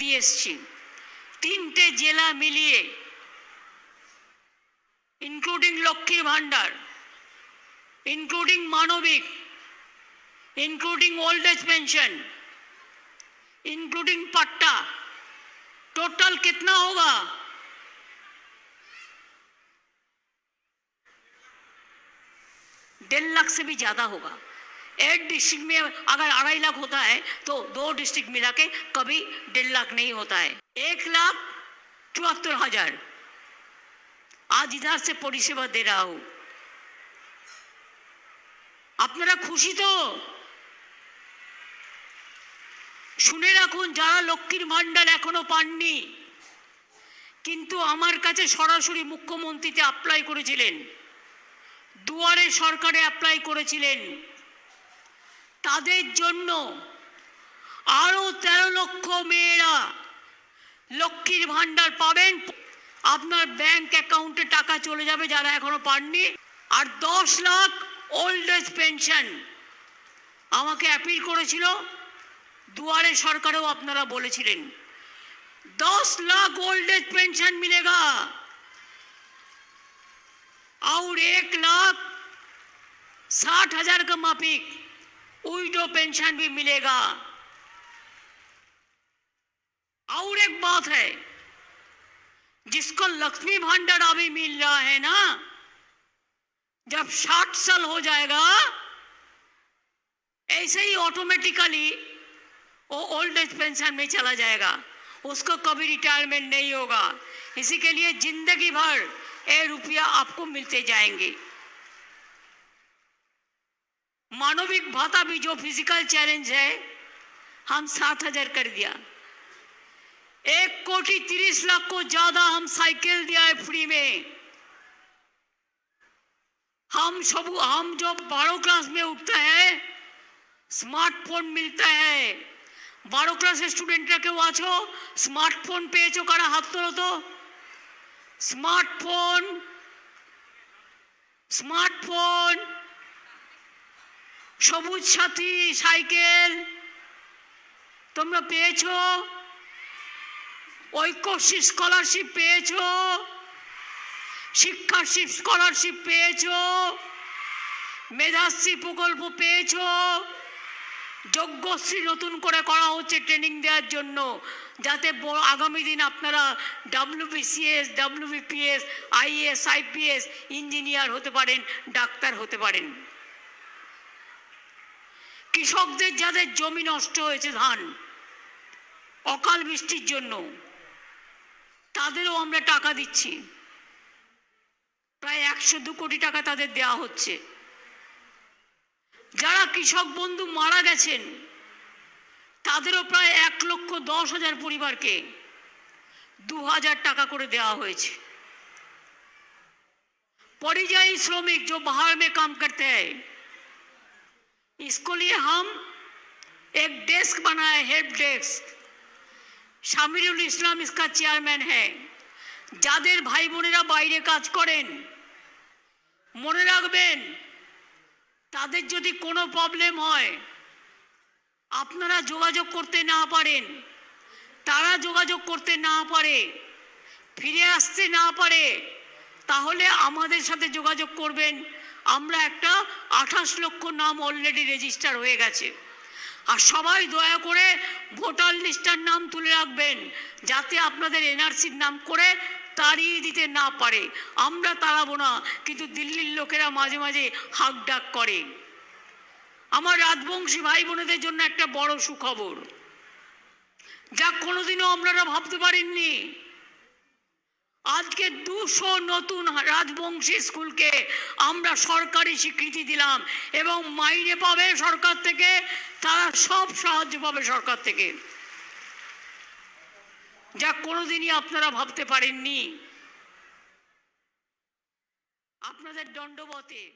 দিয়ে এসছি তিনটে জেলা মিলিয়ে ইনক্লুডিং লক্ষ্মীর ভাণ্ডার ইনক্লুডিং মানবিক including old age pension including पट्टा टोटल कितना होगा डेढ़ लाख से भी ज्यादा होगा एक डिस्ट्रिक्ट में अगर अढ़ाई लाख होता है तो दो डिस्ट्रिक्ट मिला के कभी डेढ़ लाख नहीं होता है एक लाख चौहत्तर हजार आज इधर से परिसेवा दे रहा हूं আপনারা খুশি তো শুনে রাখুন যারা লক্ষ্মীর ভাণ্ডার এখনো পাননি কিন্তু আমার কাছে সরাসরি মুখ্যমন্ত্রীতে অ্যাপ্লাই করেছিলেন দুয়ারে সরকারে অ্যাপ্লাই করেছিলেন তাদের জন্য আরও তেরো লক্ষ মেয়েরা লক্ষ্মীর ভাণ্ডার পাবেন আপনার ব্যাংক অ্যাকাউন্টে টাকা চলে যাবে যারা এখনো পাননি আর দশ লাখ ওল্ড এজ পেনশন আমাকে অ্যাপিল করেছিল দুয়ারে সরকারেও আপনারা বলেছিলেন दस लाख ओल्ड एज पेंशन मिलेगा और एक लाख साठ हजार का माफिक उइडो पेंशन भी मिलेगा। और एक बात है, जिसको लक्ष्मी भंडार अभी मिल रहा है ना, जब साठ साल हो जाएगा, ऐसे ही ऑटोमेटिकली वो ओल्ड एज पेंशन में चला जाएगा। उसको कभी रिटायरमेंट नहीं होगा। इसी के लिए ज़िंदगी भर ये रुपया आपको मिलते जाएँगे। मानविक भाता भी जो फिजिकल चैलेंज है हम सात हजार कर दिया एक कोटि तीस लाख को ज्यादा हम साइकिल दिया है फ्री में हम सब हम जो बारह क्लास में उठता है স্মার্টফোন মিলতে হ্যাঁ বারো ক্লাসের স্টুডেন্টরা কেউ আছো স্মার্টফোন পেয়েছো কারা হাত তোলো তো স্মার্টফোন স্মার্টফোন সবুজ সাথী, সাইকেল। তোমরা পেয়েছ? ঐক্যশ্রী স্কলারশিপ পেয়েছ? শিক্ষাশ্রী স্কলারশিপ পেয়েছ? মেধাশ্রী প্রকল্প পেয়েছ? যজ্ঞশ্রী নতুন করে করা হচ্ছে ট্রেনিং দেওয়ার জন্য, যাতে আগামী দিন আপনারা WBCS WBPS IAS IPS engineer হতে পারেন, ডাক্তার হতে পারেন। কৃষকদের যাদের জমি নষ্ট হয়েছে ধান অকাল বৃষ্টির জন্য তাদেরও আমরা টাকা দিচ্ছি প্রায় একশো দু কোটি টাকা তাদের দেওয়া হচ্ছে যারা কৃষক বন্ধু মারা গেছেন তাদেরও প্রায় এক লক্ষ দশ হাজার পরিবারকে দু হাজার টাকা করে দেওয়া হয়েছে परिजाई श्रमिक जो बाहर में काम करते हैं इसको लिए हम एक डेस्क बनाए हेल्प डेस्क শামিরুল ইসলাম इसका চেয়ারম্যান है যাদের ভাই বোনেরা বাইরে কাজ করেন মনে রাখবেন তাদের যদি কোনো প্রবলেম হয় আপনারা যোগাযোগ করতে না পারেন তারা যোগাযোগ করতে না পারে ফিরে আসতে না পারে তাহলে আমাদের সাথে যোগাযোগ করবেন আমরা একটা আঠাশ লক্ষ নাম অলরেডি রেজিস্টার হয়ে গেছে। আর সবাই দয়া করে ভোটার লিস্টার নাম তুলে রাখবেন, যাতে আপনাদের এনআরসির নাম করে তাড়িয়ে দিতে না পারে। আমরা তাড়াবো না, কিন্তু দিল্লির লোকেরা মাঝে মাঝে হাক ডাক করে। আমার রাজবংশী ভাই বোনেদের জন্য একটা বড় সুখবর। যা কোনোদিনও আপনারা ভাবতে পারেননি আজকে দুশো নতুন রাজবংশী স্কুলকে আমরা সরকারি স্বীকৃতি দিলাম এবং মাইনে পাবে সরকার থেকে, তারা সব সাহায্য পাবে সরকার থেকে। যা কোনোদিনই আপনারা ভাবতে পারেননি। আপনাদের দণ্ডবতে